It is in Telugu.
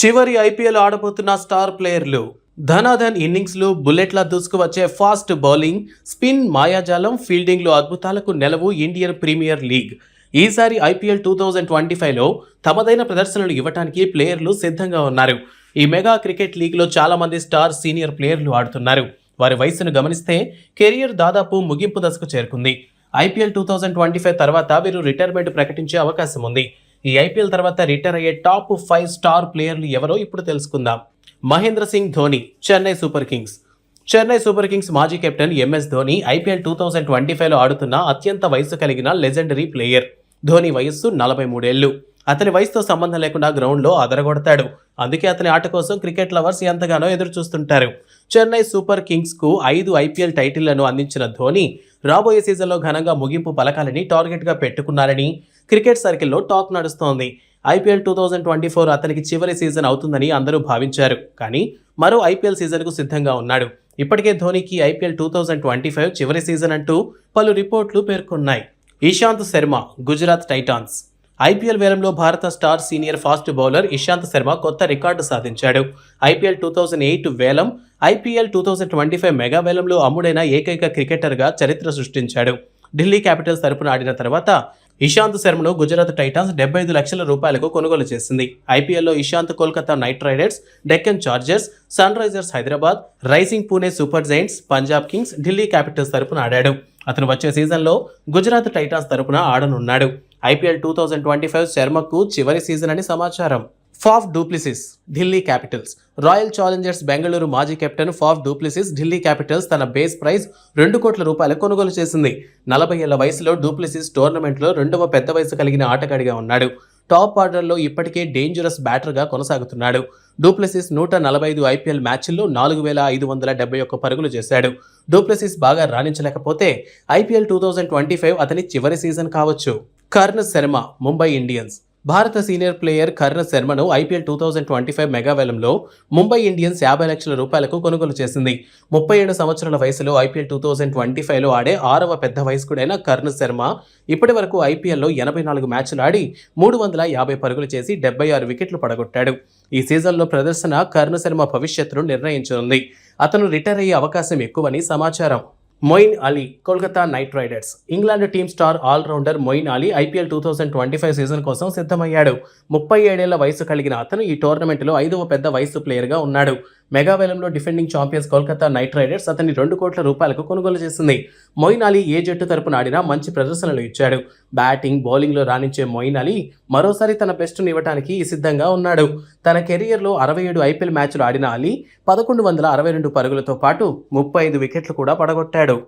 చివరి ఐపీఎల్ ఆడబోతున్న స్టార్ ప్లేయర్లు ధనాధన్ ఇన్నింగ్స్లు బుల్లెట్ల దూసుకు వచ్చే ఫాస్ట్ బౌలింగ్ స్పిన్ మాయాజాలం ఫీల్డింగ్లో అద్భుతాలకు నెలవు ఇండియన్ ప్రీమియర్ లీగ్. ఈసారి ఐపీఎల్ టూ థౌజండ్ ట్వంటీ ఫైవ్లో తమదైన ప్రదర్శనలు ఇవ్వడానికి ప్లేయర్లు సిద్ధంగా ఉన్నారు. ఈ మెగా క్రికెట్ లీగ్లో చాలామంది స్టార్ సీనియర్ ప్లేయర్లు ఆడుతున్నారు. వారి వయసును గమనిస్తే కెరియర్ దాదాపు ముగింపు దశకు చేరుకుంది. IPL two thousand twenty five తర్వాత వీరు రిటైర్మెంట్ ప్రకటించే అవకాశం ఉంది. ఈ ఐపీఎల్ తర్వాత రిటైర్ అయ్యే టాప్ ఫైవ్ స్టార్ ప్లేయర్లు ఎవరో ఇప్పుడు తెలుసుకుందాం. Mahendra Singh Dhoni Chennai Super Kings. Chennai Super Kings మాజీ captain MS Dhoni IPL two thousand twenty ఫైవ్లో ఆడుతున్న అత్యంత వయసు కలిగిన లెజెండరీ ప్లేయర్. ధోని వయస్సు నలభై మూడేళ్ళు అతని వయసుతో సంబంధం లేకుండా గ్రౌండ్లో అదరగొడతాడు. అందుకే అతని ఆట కోసం క్రికెట్ లవర్స్ ఎంతగానో ఎదురు చూస్తుంటారు చెన్నై సూపర్ కింగ్స్కు ఐదు ఐపీఎల్ టైటిళ్ళను అందించిన ధోని రాబోయే సీజన్లో ఘనంగా ముగింపు పలకాలని టార్గెట్గా పెట్టుకున్నారని క్రికెట్ సర్కిల్లో టాక్ నడుస్తోంది. IPL two thousand twenty four అతనికి చివరి సీజన్ అవుతుందని అందరూ భావించారు. కానీ మరో ఐపీఎల్ సీజన్కు సిద్ధంగా ఉన్నాడు. ఇప్పటికే ధోనికి IPL two thousand twenty five చివరి సీజన్ అంటూ పలు రిపోర్ట్లు పేర్కొన్నాయి. ఇషాంత్ శర్మ గుజరాత్ టైటాన్స్. ఐపీఎల్ వేలంలో భారత star senior fast bowler Ishant Sharma కొత్త రికార్డు సాధించాడు. ఐపీఎల్ టూ థౌజండ్ ఎయిట్ వేలం IPL two thousand twenty five mega వేలంలో అమ్ముడైన ఏకైక క్రికెటర్గా చరిత్ర సృష్టించాడు. ఢిల్లీ క్యాపిటల్స్ తరపున ఆడిన తర్వాత ఇషాంత్ శర్మను గుజరాత్ టైటాన్స్ డెబ్బై ఐదు లక్షల రూపాయలకు కొనుగోలు చేసింది. ఐపీఎల్లో Ishant Kolkata Knight Riders Deccan Chargers Sunrisers Hyderabad Rising Pune Super Giants Punjab Kings Delhi Capitals తరపున ఆడాడు. అతను వచ్చే సీజన్లో గుజరాత్ టైటాన్స్ తరపున ఆడనున్నాడు. IPL two thousand twenty five శర్మకు చివరి సీజన్ అని సమాచారం. Faf du Plessis Delhi Capitals Royal Challengers Bengaluru మాజీ captain Faf du Plessis Delhi Capitals తన బేస్ ప్రైస్ రెండు కోట్ల రూపాయలు కొనుగోలు చేసింది. నలభై ఏళ్ళ వయసులో డూప్లిసిస్ టోర్నమెంట్లో రెండవ పెద్ద వయసు కలిగిన ఆటగాడిగా ఉన్నాడు. టాప్ ఆర్డర్లో ఇప్పటికే డేంజరస్ బ్యాటర్గా కొనసాగుతున్నాడు. డూప్లెసిస్ నూట నలభై ఐదు ఐపీఎల్ మ్యాచ్ల్లో నాలుగు వేల ఐదు వందల డెబ్బై ఒక్క పరుగులు చేశాడు. డూప్లెసిస్ బాగా రాణించలేకపోతే IPL two thousand twenty five అతని చివరి సీజన్ కావచ్చు. కర్ణ శర్మ ముంబై ఇండియన్స్ భారత senior player Karn శర్మను IPL two thousand twenty five మెగావేలంలో Mumbai Indians యాభై లక్షల రూపాయలకు కొనుగోలు చేసింది. ముప్పై ఏడు సంవత్సరాల వయసులో ఐపీఎల్ టూ థౌజండ్ ట్వంటీ ఫైవ్లో ఆడే ఆరవ పెద్ద వయస్కుడైన కర్ణ శర్మ ఇప్పటి వరకు ఐపీఎల్లో ఎనభై నాలుగు మ్యాచ్లు ఆడి మూడు వందల యాభై పరుగులు చేసి డెబ్బై ఆరు వికెట్లు పడగొట్టాడు. ఈ సీజన్లో ప్రదర్శన కర్ణ శర్మ భవిష్యత్తును నిర్ణయించనుంది. అతను రిటైర్ అయ్యే అవకాశం ఎక్కువని సమాచారం. Moeen Ali Kolkata Knight Riders. England team star all rounder Moeen Ali IPL two thousand twenty five season కోసం సిద్ధమయ్యాడు. ముప్పై ఏడేళ్ళ వయసు కలిగిన అతను ఈ టోర్నమెంట్లో ఐదవ పెద్ద వయసు ప్లేయర్గా ఉన్నాడు. మెగావేలంలో defending champions Kolkata Knight Riders అతన్ని రెండు కోట్ల రూపాయలకు కొనుగోలు చేసింది. మొయిన్ అలీ ఏ జట్టు తరపున ఆడినా మంచి ప్రదర్శనలు ఇచ్చాడు. బ్యాటింగ్ బౌలింగ్లో రాణించే మొయిన్ అలీ మరోసారి తన బెస్ట్ను ఇవ్వడానికి సిద్ధంగా ఉన్నాడు. తన కెరియర్లో అరవై ఏడు ఐపీఎల్ మ్యాచ్లు ఆడిన అలీ పదకొండు వందల అరవై రెండు పరుగులతో పాటు ముప్పై ఐదు వికెట్లు కూడా పడగొట్టాడు.